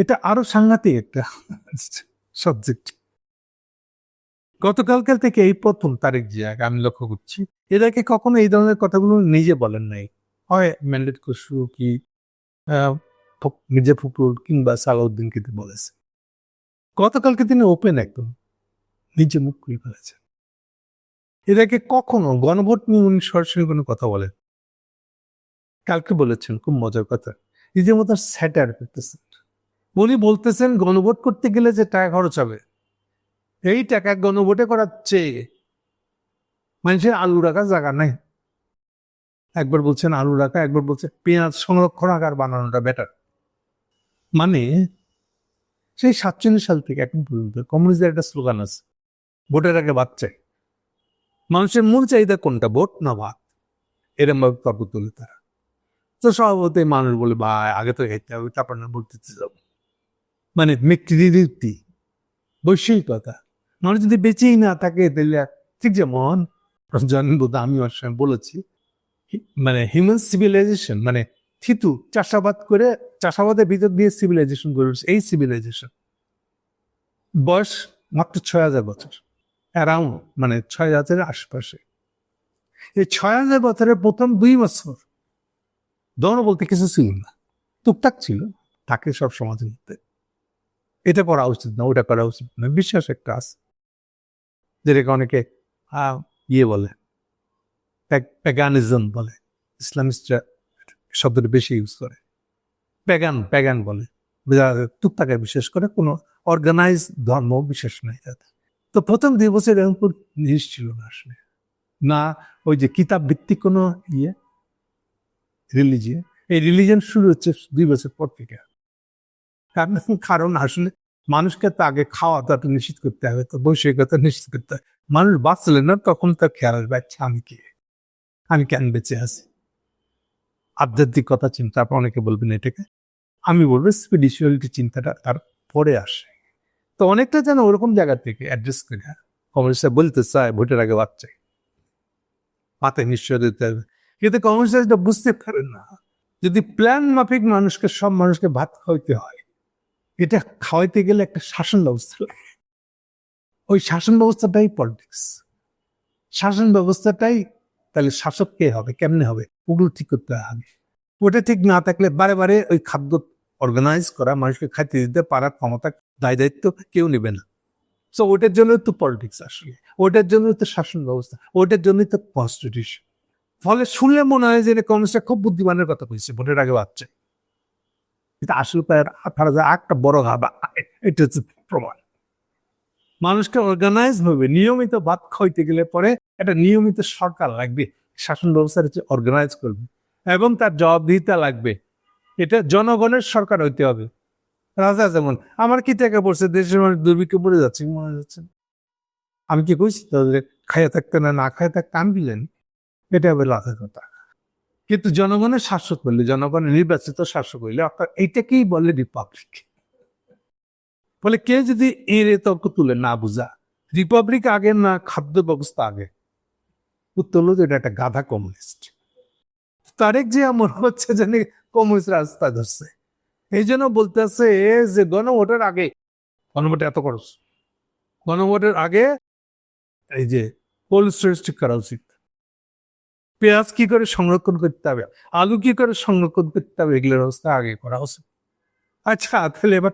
এটা আরও সাংঘাতিক একটা সাবজেক্ট গতকালকাল থেকে এই প্রথম তারিখ জিয়াকে আমি লক্ষ্য করছি এদেরকে কখনো এই ধরনের কথাগুলো নিজে বলেন নাই। হয় ম্যান্ডেট খসরু কি মির্জা ফখরুল কিংবা সালাউদ্দিন কিন্তু বলেছে। গতকালকে তিনি ওপেন একদম, নিজে মুখ খুলে ফেলেছেন। এদেরকে কখনো গণভোট নিয়ে উনি সরাসরি কোনো কথা বলেন। কালকে বলেছেন, খুব মজার কথা। নিজের মতো স্যাটার করতেছেন উনি বলতেছেন, গণভোট করতে গেলে যে টাকা খরচ হবে, এই টাকা গণভোটে করার চেয়ে মানুষের আলু রাখার জায়গা নাই। একবার বলছেন আলু রাখা, একবার বলছে পেঁয়াজ সংরক্ষণ আকার বানানোটা বেটার মানে সেই সাতচল্লিশ সাল থেকে এখন পর্যন্ত কমিউনিস্টদের একটা স্লোগান আছে, ভোটের আগে ভাত চাই। মানুষের মূল চাহিদা কোনটা? ভোট না ভাত এরম ভাবে তর্ক তুলে তারা। তো স্বভাবতই মানুষ বলে, ভাই, আগে তো খেতে হবে তারপর না, ভোট দিতে যাব। মানে মেকৃতি বৈশ্বিকতা। মানুষ যদি বেঁচেই না থাকে, তাহলে ঠিক যেমন জন্মবোধ আমি ওর সঙ্গে বলেছি। মানে হিউম্যান সিভিলাইজেশন মানে থিতু চাষাবাদ করে চাষাবাদের ভিতর দিয়ে সিভিলাইজেশন গড়ে উঠছে। এই সিভিলাইজেশন বয়স মাত্র ছয় হাজার বছর। অ্যারাউন্ড মানে ছয় হাজারের আশপাশে। এই ছয় হাজার বছরের প্রথম দুই বছর দন বলতে কিছু ছিল না। টুকটাক ছিল। থাকে সব সমাজের মধ্যে। এটা করা উচিত না ওটা করা উচিত না। বিশ্বাস একটা আছে যেটাকে অনেকে ইয়ে বলে প্যাগানিজম বলে, ইসলামিস্টরা শব্দটা বেশি ইউজ করে। প্যাগান প্যাগান বলে। টুকটাকে বিশেষ করে, কোনো অর্গানাইজ ধর্ম বিশেষ নাই তো প্রথম দুই বছর এরকম কোনো জিনিস ছিল না আসলে। না, ওই যে কিতাব ভিত্তিক কোনো ইয়ে রিলিজিয়ন এই রিলিজিয়ন শুরু হচ্ছে দুই বছর পর থেকে। কারণ আসলে মানুষকে তো আগে খাওয়া দাওয়াটা নিশ্চিত করতে হবে, তো বৈষয়িকতা নিশ্চিত করতে হবে। মানুষ বাঁচলে না তখন তার খেয়াল আসবে আচ্ছা আমি কি? আমি কেন বেঁচে আছি? আধ্যাত্মিকতা চিন্তা, আপনি অনেকে বলবেন এটাকে। আমি বলব স্পিরিচুয়ালিটি চিন্তাটা তার পরে আসে। তো অনেকটা যেন ওরকম জায়গা থেকে অ্যাড্রেস করে কমিউনিস্টরা বলতে চায়, ভোটের আগে বাচ্চায় মাথায় নিশ্চয় দিতে হবে। কিন্তু এটা বুঝতে পারে না। যদি প্ল্যান মাফিক মানুষকে, সব মানুষকে ভাত খাওয়াইতে হয় এটা খাওয়াইতে গেলে একটা শাসন ব্যবস্থা লাগে। ওই শাসন ব্যবস্থাটাই পলিটিক্স শাসন ব্যবস্থাটাই তাহলে শাসক কে হবে, কেমনে হবে? ওগুলো ঠিক করতে হবে। ওটা ঠিক না থাকলে বারে বারে ওই খাদ্য অর্গানাইজ করা, মানুষকে খাইতে দিতে পারার ক্ষমতা, দায় দায়িত্ব কেউ নেবে না। সো ওটার জন্য তো পলিটিক্স আসলে। ওটার জন্য তো শাসন ব্যবস্থা। ওটার জন্যই তো কনস্টিটিউশন ফলে শুনলে মনে হয় যে কমিউনিস্টরা খুব বুদ্ধিমানের কথা কইছে, ভোটের আগে বাচ্চা কিন্তু আসলে তারা যে একটা বড় ঘাবা এটা হচ্ছে প্রমাণ। মানুষকে অর্গানাইজ হবে, নিয়মিত ভাত খাইতে গেলে পরে একটা নিয়মিত সরকার লাগবে, শাসন ব্যবস্থা হচ্ছে অর্গানাইজ করবে এবং তার জবাবদিহিতা লাগবে। এটা জনগণের সরকার হইতে হবে। রাজা যেমন, আমার কি টাকা পড়ছে? দেশের মানুষ দুর্ভিক্ষে পড়ে যাচ্ছে মনে যাচ্ছে। আমি কি কইছি তাদের খাইয়া থাকতে না না খাইয়া থাকতে আমি এটা হবে লাভের কথা। কিন্তু জনগণের শাসক বললে জনগণের নির্বাচিত শাসক হইলে অর্থাৎ এইটাকেই বলে রিপাবলিক ফলে কে যদি এর তর্ক তুলে না বুঝা রিপাবলিক আগে না, খাদ্য ব্যবস্থা আগে? উত্তর হলো এটা একটা গাধা কমিউনিস্ট। তারেক যে আমার হচ্ছে জানি কমিউনিস্ট রাস্তা ধরছে। এই জন্য বলতেছে যে গণভোটের আগে, গণভোটে এত খরচ। গণভোটের আগে এই যে কোল্ড স্টোরেজ ঠিক করা উচিত। পেঁয়াজ কি করে সংরক্ষণ করতে হবে? আলু কি করে সংরক্ষণ করতে হবে? এগুলোর ব্যবস্থা আগে করা উচিত। আচ্ছা তাহলে এবার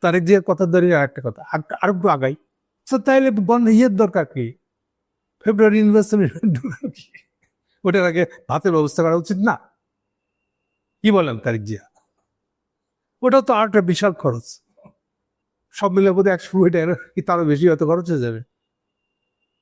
তারেক জিয়ার কথা ধরে আর একটা কথা, আর- একটু আগাই। তো তাইলে বন্ধ ইয়ের দরকার কি? ফেব্রুয়ারি কি? ওটার আগে ভাতের ব্যবস্থা করা উচিত না? কি বলেন তারেক জিয়া? ওটাও তো আর একটা বিশাল খরচ। সব মিলে বোধ একশো কোটি টাকা কি তারও বেশি হয়তো খরচ হয়ে যাবে।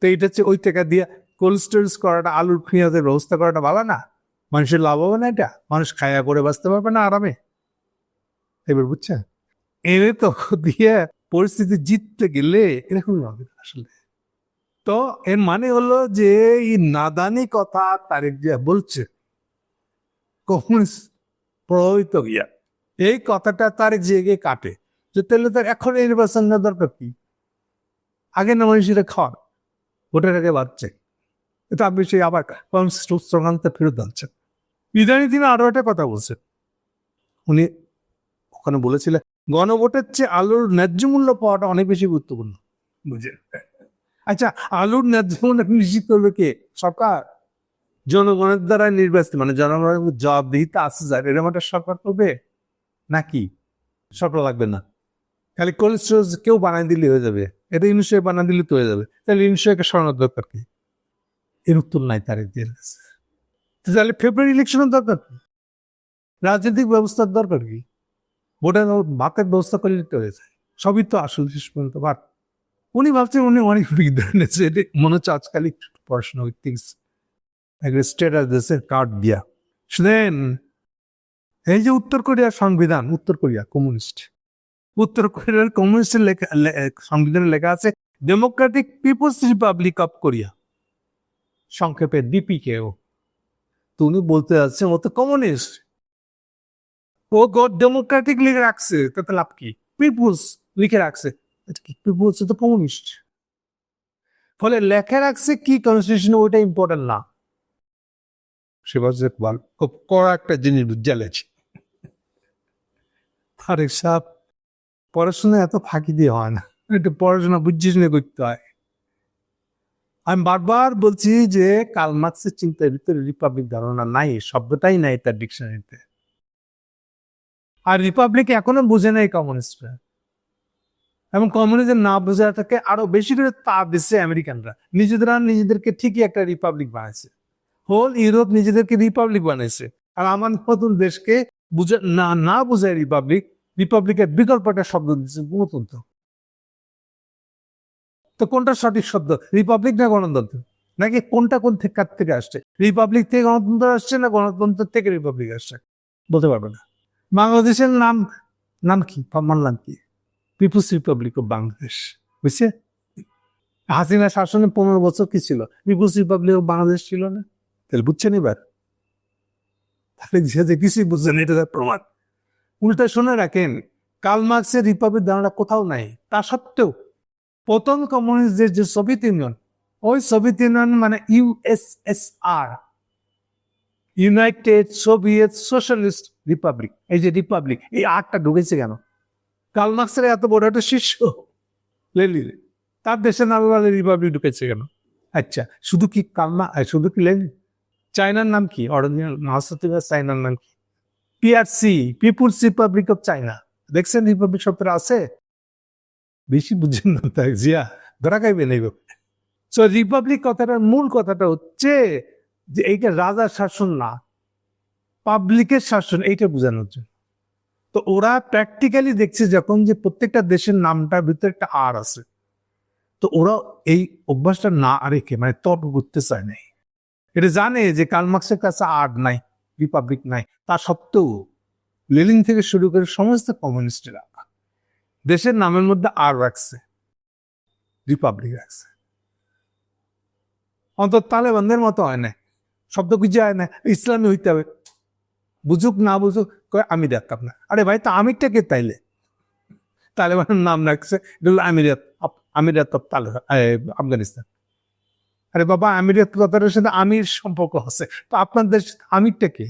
তো এইটা হচ্ছে ওই টাকা দিয়ে কোল্ড স্টোরেজ করাটা, আলুর পেঁয়াজের ব্যবস্থা করাটা ভালো না? মানুষের লাভ হবে না এটা? মানুষ খায়া করে বাঁচতে পারবে না আরামে? এবার বুঝছেন? এনে তো দিয়ে পরিস্থিতি জিততে গেলে এরকম হবে আসলে। তো এর মানে হলো যে, এই নাদানি কথা তারেক জিয়া বলছে, কমিউনিস্ট প্রভাবিত গিয়া এই কথাটা তারেক জিয়াকে কাটে, যে তাহলে তার এখন নির্বাচন দরকার কি? আগে না মানুষেরা খাওয়ান ভোটের আগে বাড়ছে এটা আপনি সেই আবার স্ট্রগানতে ফেরত আনছেন। ইদানি তিনি আরও একটা কথা বলছেন। উনি ওখানে বলেছিলেন, গণভোটের চেয়ে আলুর ন্যায্য মূল্য পাওয়াটা অনেক বেশি গুরুত্বপূর্ণ। বুঝে আচ্ছা আলুর ন্যায্য মূল্য নিশ্চিত করবে কে? সরকার? জনগণের দ্বারা নির্বাচিত মানে জনগণের জবাবদিহিতা আছে যার, এরকম একটা সরকার করবে? নাকি? সরকার লাগবে না। খালি স্টোরেজ কেউ বানাই দিলে হয়ে যাবে। এটা ইনশো বানাই দিলে তো হয়ে যাবে। তাহলে ইনশোকে সরানোর দরকার কি? এর উত্তর নাই তার তাহলে ফেব্রুয়ারি ইলেকশনের দরকার কি? রাজনৈতিক ব্যবস্থার দরকার কি? ভোটের ভাতের ব্যবস্থা করলে তো হয়ে যায়। সবই তো আসল শেষ পর্যন্ত ভাত উনি ভাবছেন উনি অনেক আছে মনে হচ্ছে আজকালই পড়াশোনা থিংস স্টেটাস দেশের কার্ড দিয়া। শুনেন, এই যে উত্তর কোরিয়ার সংবিধান, উত্তর কোরিয়া, কমিউনিস্ট। উত্তর কোরিয়ার কমিউনিস্টের লেখা সংবিধানে লেখা আছে Democratic People's Republic of Korea সংক্ষেপে ডিপিকে ও তো উনি বলতে যাচ্ছেন ও তো কমিউনিস্ট। ও গড ডেমোক্রেটিক লিখে রাখছে তাতে লাভ কি? পিপুলস লিখে রাখছে। পিপুলস? তো কমিউনিস্ট। ফলে লেখা রাখছে কি কনস্টিটিউশন ওইটা ইম্পর্টেন্ট না। সে বলছে বল খুব কড়া একটা জিনিস জ্বালেছে। আরে সাপ পড়াশোনা এত ফাঁকি দিয়ে হয় না। একটু পড়াশোনা বুঝে শুনে করতে হয়। আমি বারবার বলছি যে মার্ক্সের চিন্তার ভিতরে রিপাবলিক ধারণা নাই শব্দটাই নাই তার ডিকশনারিতে। আর রিপাবলিক এখনও বুঝে নাই কমিউনিস্টরা। এবং কমিউনিজম না বোঝাটাকে আরও বেশি করে তাপ দিচ্ছে আমেরিকানরা। নিজেরা নিজেদেরকে ঠিকই একটা রিপাবলিক বানাইছে। হোল ইউরোপ নিজেদেরকে রিপাবলিক বানাইছে। আর আমার নতুন দেশকে বুঝে না না বোঝায় রিপাবলিক, রিপাবলিকের বিকল্প একটা শব্দ দিচ্ছে গণতন্ত্র তো কোনটা সঠিক শব্দ? রিপাবলিক না গণতন্ত্র? নাকি কোনটা কোন থেকে কার থেকে আসছে? রিপাবলিক থেকে গণতন্ত্র আসছে না গণতন্ত্র থেকে রিপাবলিক আসছে? বলতে পারবে না। বাংলাদেশের নাম নাম কি? নাম কি? পিপুলস রিপাবলিক অফ বাংলাদেশ বুঝছে? হাসিনা শাসনে পনেরো বছর কি ছিল? পিপুলস রিপাবলিক অফ বাংলাদেশ ছিল না? তাহলে বুঝছেন এবার? তাহলে যে কিছুই বুঝছেন, এটা তার প্রমাণ। উল্টা শুনে রাখেন কাল মার্ক্সের রিপাবলিক ধারণা কোথাও নাই। তা সত্ত্বেও প্রথম কমিউনিস্ট দেশ যে সোভিয়েত ইউনিয়ন ওই সোভিয়েত ইউনিয়ন মানে USSR United Soviet Socialist Republic এই যে রিপাবলিক এই আটটা ঢুকেছে কেন? কাল মার্ক্সের এত বড় একটা শিষ্য লেলিন তার দেশের নামে বলে রিপাবলিক ঢুকেছে কেন? আচ্ছা শুধু কি কালমা শুধু কি লেনিন চায়নার নাম কি? অরিজিনাল মহাসত্তিকা চায়নার নাম কি? PRC People's Republic of China দেখছেন রিপাবলিক শব্দটা আছে? বেশি বুঝছেন না তাই, জিয়া, ধরা খাইবেন এইভাবে। সো রিপাবলিক কথাটার মূল কথাটা হচ্ছে যে, এইটা রাজার শাসন না পাবলিকের শাসন, এইটা বোঝানোর জন্য। তো ওরা প্র্যাকটিক্যালি দেখছে যখন যে প্রত্যেকটা দেশের নামটার ভিতরে একটা আর আছে। তো ওরা এই অভ্যাসটা না রেখে মানে তর্ক করতে চায় নাই। এটা জানে যে কালমার্ক্সের কাছে আর নাই রিপাবলিক নাই। তা সত্ত্বেও লেলিন থেকে শুরু করে সমস্ত কমিউনিস্টরা দেশের নামের মধ্যে আর রাখছে। রিপাবলিক রাখছে। অন্তত তালেবানদের মতো হয় না। শব্দ খুঁজে হয় না, ইসলামী হইতে হবে। বুঝুক না বুঝুক, কয়, আমি দেখতাম না। আরে ভাই, তা আমিরটাকে তাইলে? তালেবানের নাম রাখছে, এটা হলো আমিরাত আমিরাত অফ তালে আফগানিস্তান। আরে বাবা আমিরাত কথাটার সাথে আমির সম্পর্ক আছে। তো আপনাদের আমিরটা কে?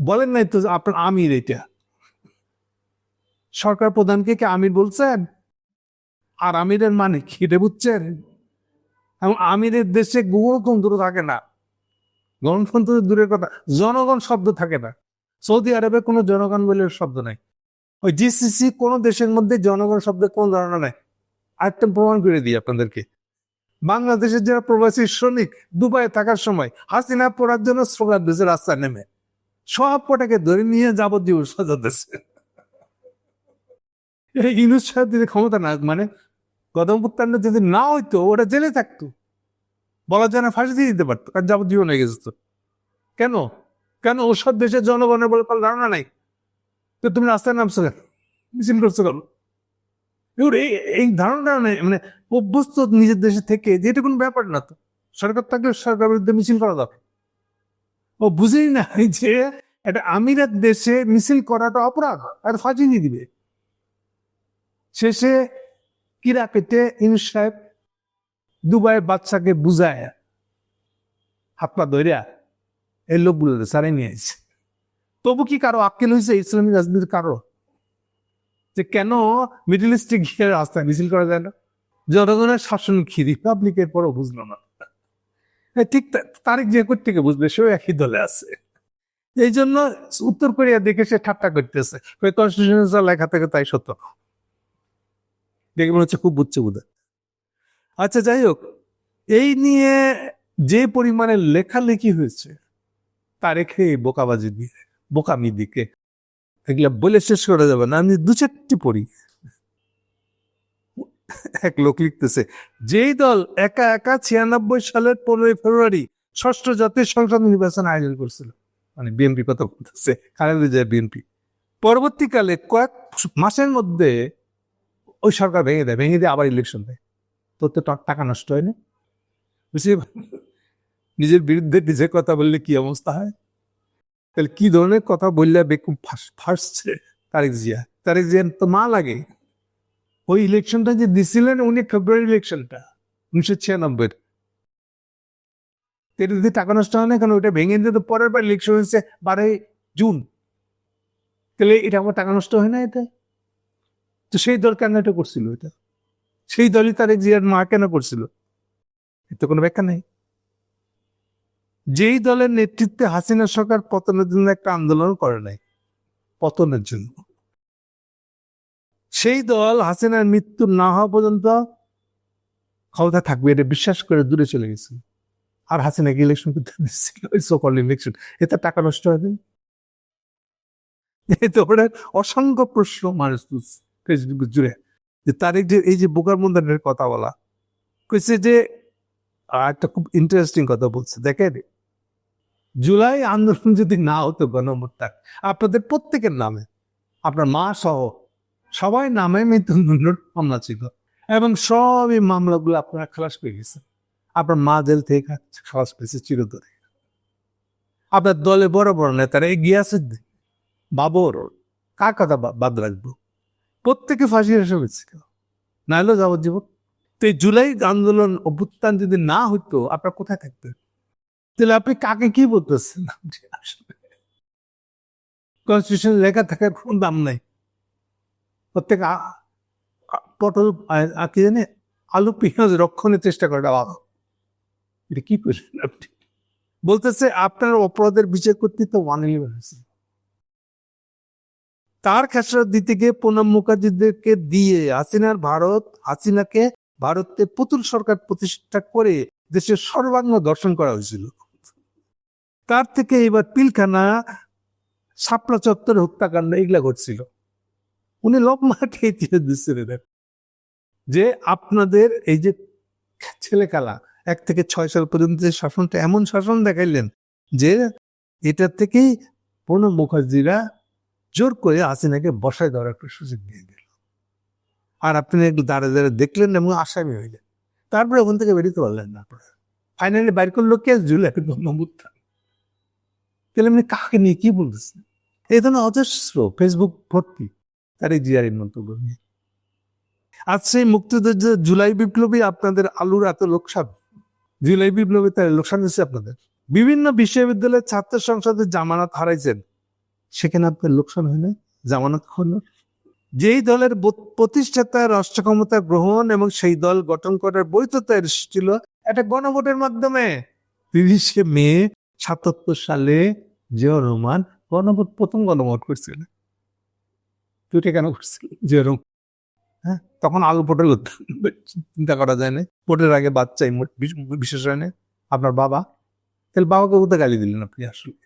বলেন নাই তো আপনার আমির এটা সরকার প্রধানকে কি আমির বলছেন? আর আমিরের মানে কি বুঝছেন? এবং আমিরের দেশে গণতন্ত্র থাকে না। গণতন্ত্র দূরের কথা, জনগণ শব্দ থাকে না। সৌদি আরবে কোনো জনগণ বলে শব্দ নাই। ওই জিসিসি কোনো দেশের মধ্যে জনগণ শব্দের কোনো ধারণা নাই। আরেকটা প্রমাণ করে দিই আপনাদেরকে। বাংলাদেশের যারা প্রবাসী শ্রমিক, দুবাইয়ে থাকার সময় হাসিনা পড়ার জন্য স্লোগান দিয়েছে, রাস্তায় নেমে। সব কটাকে ধরে নিয়ে যাবজ্জীবন সাজা দিচ্ছে ইউনুস সাহেব যদি ক্ষমতা না মানে গদম উত্তান্ন যদি না হইতো ওরা জেলে থাকতো। বলা না ফাঁসি দিয়ে দিতে পারতো, কারণ যাবজ্জীবন হয়ে গেছে তো। কেন? কেন ওসব দেশের জনগণের বলে কোনো ধারণা নাই? তো তুমি রাস্তায় নামছো কেন? মিছিল করছ কেন? এই এই ধারণা নেই মানে অভ্যস্ত নিজের দেশে থেকে, যে এটা কোনো ব্যাপার না তো। সরকার থাকলে সরকার বিরুদ্ধে মিছিল করা দরকার। ও বুঝেই না যে একটা আমিরাত দেশে মিছিল করাটা অপরাধ, আর ফাঁসি দিয়ে দিবে। শেষে পেটে ইনুস সাহেব দুবাইয়ের বাচ্চাকে বুঝায়, হাত পা ধরিয়া এই লোকগুলো সারাই নিয়ে আসছে তবু কি কারও আক্কেল হয়েছে ইসলামী রাজনীতির কারও? যে কেন মিডিল ইস্টে গিয়ে রাস্তায় মিছিল করা যায় না? জনগণের শাসন কি? রিপাবলিকের পরও বুঝলো না। ঠিক তারিখ যে থেকে বুঝবে, সেও একই দলে আছে। এই জন্য উত্তর কোরিয়া দেখে সে ঠাট্টা করতেছে। কনস্টিটিউশন লেখা থেকে তাই সত্য। দেখে মনে হচ্ছে খুব বুঝছে বোধ আচ্ছা যাই হোক, এই নিয়ে যে পরিমাণে লেখালেখি হয়েছে তা রেখে বোকাবাজি দিয়ে, বোকামি দিকে, এগুলা বলে শেষ করা যাবে না। আমি দু চারটি পড়ি। এক লোক লিখতেছে, যেই দল একা একা ছিয়ানব্বই সালের পনেরোই ফেব্রুয়ারি ষষ্ঠ জাতীয় সংসদ নির্বাচন আয়োজন করছিল। মানে বিএনপি কথা বলতেছে, খালেদা জিয়া বিএনপি। পরবর্তীকালে কয়েক মাসের মধ্যে ওই সরকার ভেঙে দেয়, ভেঙে দিয়ে আবার ইলেকশন দেয়। তোর তো টাকা নষ্ট হয় না। বুঝলি? নিজের বিরুদ্ধে নিজে কথা বললে কি অবস্থা হয়? তাহলে কি ধরনের কথা বললে বেকুম ফাঁস- ফাঁসছে? তারেক জিয়া। তারেক জিয়া তো মা লাগে। ওই ইলেকশনটা যে দিছিলেন উনি ফেব্রুয়ারি ইলেকশনটা উনিশশো ছিয়ানব্বই এটা যদি টাকা নষ্ট হয় না কারণ ওইটা ভেঙে দিয়ে তো পরের বার ইলেকশন হয়েছে বারোই জুন। তাহলে এটা আমার টাকা নষ্ট হয় না এটা তো সেই দল কেন এটা করছিল এটা? সেই দলই তারেক জিয়ার মা কেন করছিল? এর তো কোনো ব্যাখ্যা নেই। যেই দলের নেতৃত্বে হাসিনা সরকার পতনের জন্য একটা আন্দোলন করে নাই, পতনের জন্য, সেই দল হাসিনার মৃত্যু না হওয়া পর্যন্ত ক্ষমতা থাকবে, এটা বিশ্বাস করে দূরে চলে গেছে। আর হাসিনাকে ইলেকশন করতে দিচ্ছিল ওই সকল ইলেকশন এতে টাকা নষ্ট হবে? এই তো ওরা অসংখ্য প্রশ্ন মানুষ তুলছে। জুড়ে। যে তারিখ যে, এই যে বোকার মন্দিরের কথা বলা, কইছে যে একটা খুব ইন্টারেস্টিং কথা বলছে। দেখেন, জুলাই আন্দোলন যদি না হতো গণমুত্তাক আপনাদের প্রত্যেকের নামে, আপনার মা সহ সবাই নামে মৃত্যুদণ্ডের মামলা ছিল এবং সব এই মামলাগুলো আপনারা খালাস পেয়ে গেছেন। আপনার মা জেল থেকে খালাস পেয়েছে চিরতরে। আপনার দলে বড় বড় নেতারা এগিয়ে আছে বাবর, কার কথা বাদ রাখব? প্রত্যেকে ফাঁসি এসে হয়েছিল নাহলেও যাবজ্জীবন। তো এই জুলাই আন্দোলন অভ্যুত্থান যদি না হতো আপনার কোথায় থাকতেন? তাহলে আপনি কাকে কি বলতেছেন? কনস্টিটিউশন লেখা থাকার কোন দাম নাই। প্রত্যেক পটল কি জানে, আলু, পেঁয়াজ রক্ষণের চেষ্টা করে বাবা এটা কি করছেন আপনি? বলতেছে আপনার অপরাধের বিচার করতে তো ওয়ান ইলেভেন হয়েছে। তার খেসরা দিতে গিয়ে প্রণব মুখার্জিদেরকে দিয়ে হাসিনার ভারত, হাসিনাকে ভারতে পুতুল সরকার প্রতিষ্ঠা করে দেশের সর্বাঙ্গ দর্শন করা হয়েছিল। তার থেকে এবার পিলখানা, শাপলা চত্বর হত্যাকাণ্ড এগুলা ঘটছিল। উনি লব মাকে দিয়ে দিচ্ছিলেন যে আপনাদের এই যে ছেলে খেলা এক থেকে ছয় সাল পর্যন্ত যে শাসনটা, এমন শাসন দেখাইলেন যে এটা থেকেই প্রণব মুখার্জিরা জোর করে হাসিনাকে বসায় দেওয়ার একটা সুযোগ দিয়ে দিল। আর আপনি একটু দাঁড়ে দাঁড়ে দেখলেন এবং আসামি হইলেন তারপরে ওখান থেকে বেরোতে পারলেন না। ফাইনালি বাইর করল কে? জুলে গণমুত্থান তাহলে আপনি কাকে নিয়ে কি বলতেছেন? এই ধরনের অজস্র ফেসবুক ভর্তি তার এই জিয়ারের মন্তব্য নিয়ে আজ সেই মুক্তিযুদ্ধ জুলাই বিপ্লবী আপনাদের আলুর এত লোকসান। জুলাই বিপ্লবী তার লোকসান হচ্ছে আপনাদের। বিভিন্ন বিশ্ববিদ্যালয়ের ছাত্র সংসদে জামানত হারাইছেন। সেখানে আপনার লোকসান হয় না, জামানত হলো যেই দলের প্রতিষ্ঠাতা রাষ্ট্র ক্ষমতা গ্রহণ এবং সেই দল গঠন করার বৈধতা এসেছিল একটা গণভোটের মাধ্যমে। তিরিশে মে সাতাত্তর সালে জিয়া রহমান গণভোট, প্রথম গণভোট করছিল। তুইটা কেন করছিল? জিয়া রহমান। হ্যাঁ তখন আলু পটেল চিন্তা করা যায় না ভোটের আগে বাচ্চাই বিশেষ হয় না আপনার বাবা? তাহলে বাবাকে কোথায় গালি দিলেন আপনি আসলে?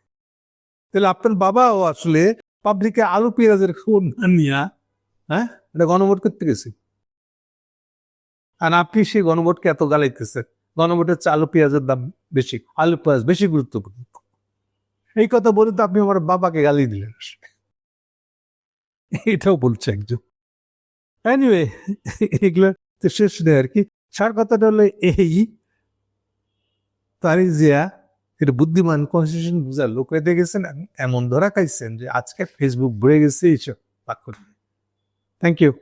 তাহলে আপনার বাবাও আসলে পাবলিকে আলু পেঁয়াজের খবর না নিয়া হ্যাঁ? এটা গণভোট করতে গেছি। আর আপনি সেই গণভোটকে এত গালাইতেছেন গণভোটের চেয়ে আলু পেঁয়াজের দাম বেশি। আলু পেঁয়াজ বেশি গুরুত্বপূর্ণ। এই কথা বলে তো আপনি আমার বাবাকে গালি দিলেন। এটাও বলছে একজন। এনিওয়ে এগুলো শেষ নেই আর কি। সার কথাটা হলো এই তারিক জিয়া এটা বুদ্ধিমান কনস্টিটিউশন বুঝার লোক হয়ে গেছেন এমন ধরা খাইছেন যে আজকে ফেসবুক ভরে গেছে এইসব বাক্য থ্যাংক ইউ